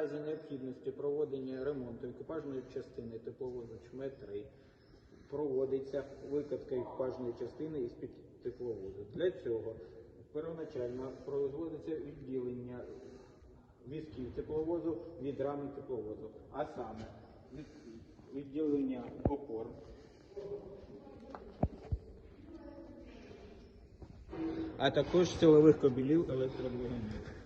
разі необхідності проведення ремонту екіпажної частини тепловозу ЧМ-3 проводиться викатка екіпажної частини із під тепловозу. Для цього первоначально проводиться відділення візків тепловозу від рами тепловозу, а саме відділення опор. А також силових кабелів електродвигунів.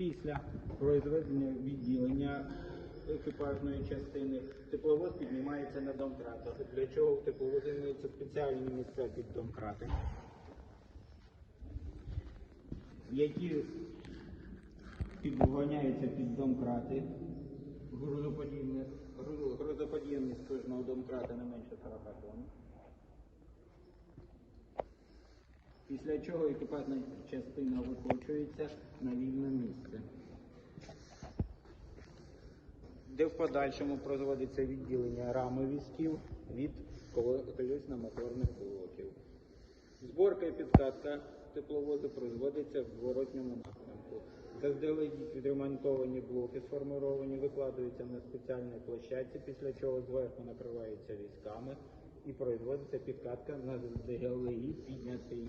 Після произведення відділення екіпажної частини тепловоз піднімається на домкратах. Для чого в тепловозі имеються спеціальні місця під домкрати, які підганяються під домкрати. Грузоподібне- грузо- Грузоподібність кожного домкрата не менше 40 тонн. Після чого екіпажна частина викочується на вільне місце, де в подальшому проводиться відділення рами візків від колесно-моторних блоків. Зборка і підкатка тепловозу производиться в зворотньому напрямку. Заздалегідь відремонтовані блоки сформовані, викладаються на спеціальній площадці, після чого зверху накриваються військами і производиться підкатка на заздалегідь піднятий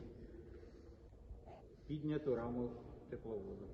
підняту раму тепловозу.